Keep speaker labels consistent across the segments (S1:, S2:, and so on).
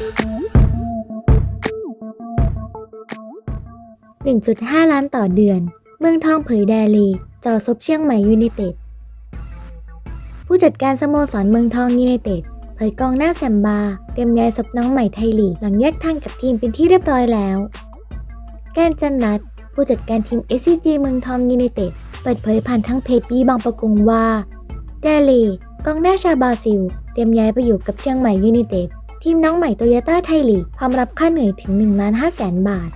S1: 1.5 ล้านต่อเดือน เมืองทองเผยแดลี จอซบเชียงใหม่ยูไนเต็ด ผู้จัดการสโมสรเมืองทองยูไนเต็ดเผยกองหน้าแซมบา เตรียมย้ายศพน้องใหม่ไทยลีกหลังแยกทางกับทีมเป็นที่เรียบร้อยแล้ว แกนจันนัทผู้จัดการทีม SCG เมืองทองยูไนเต็ดเปิดเผยผ่านทั้งเพจปีบางประกงว่าเดลีกองหน้าชาวบราซิล เตรียมย้ายไปอยู่กับเชียงใหม่ยูไนเต็ด ทีมน้องใหม่โตโยต้าไทยลีกพร้อมรับค่าเหนื่อยถึง1ล้าน5แสนบาท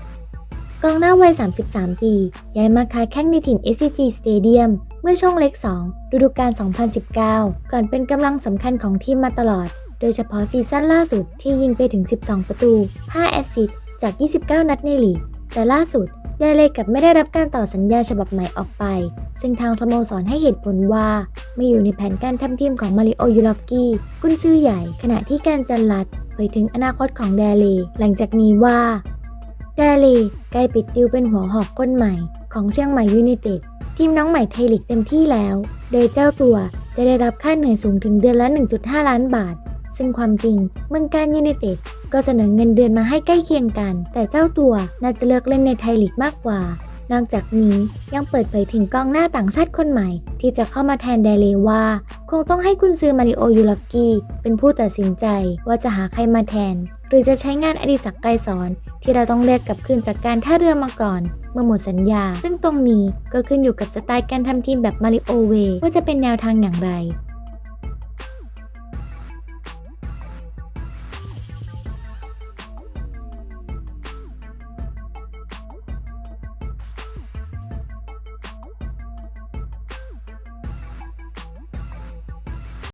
S1: กองหน้าวัย 33 ปีย้ายมาค้าแข้งในถิ่น SCG Stadium เมื่อช่วงเล็ก 2 ฤดูกาล 2019 ก่อนเป็นกำลังสำคัญของทีมมาตลอด โดยเฉพาะซีซั่นล่าสุดที่ยิงไปถึง 12 ประตู 5 แอสซิสต์จาก 29 นัดในลีก แต่ล่าสุดเดเลกับไม่ได้รับการต่อสัญญาฉบับใหม่ออกไป ซึ่งทางสโมสรให้เหตุผลว่า ไม่อยู่ในแผนการทำทีมของมาริโอยูลอฟกี้กุนชื่อใหญ่ ขณะที่การจันลัดเผยถึงอนาคตของเดเลหลังจากนี้ว่าเดลีใกล้ปิดดิวเป็นหัวหอกคนใหม่ ของเชียงใหม่ยูไนเต็ดทีมน้องใหม่ไทยลีกเต็มที่แล้ว โดยเจ้าตัวจะได้รับค่าเหนื่อยสูงถึงเดือนละ 1.5 ล้านบาท ซึ่งความจริงเมืองการยูไนเต็ดก็เสนอเงินเดือนมาให้ใกล้เคียงกัน แต่เจ้าตัวน่าจะเลือกเล่นในไทยลีกมากกว่า นอกจากนี้ยังเปิดเผยถึงกองหน้าต่างชาติคนใหม่ ที่จะเข้ามาแทนเดเลว่า คงต้องให้กุนซือมาริโอยูลอฟกี้เป็นผู้ตัดสินใจว่าจะหาใครมาแทน หรือจะใช้งานอดิศักดิ์ไกรสอน ที่เราต้องเรียกกลับคืนจากการท่าเรือมาก่อน เมื่อหมดสัญญา ซึ่งตรงนี้ก็ขึ้นอยู่กับสไตล์การทำทีมแบบมาริโอเวว่าจะเป็นแนวทางอย่างไร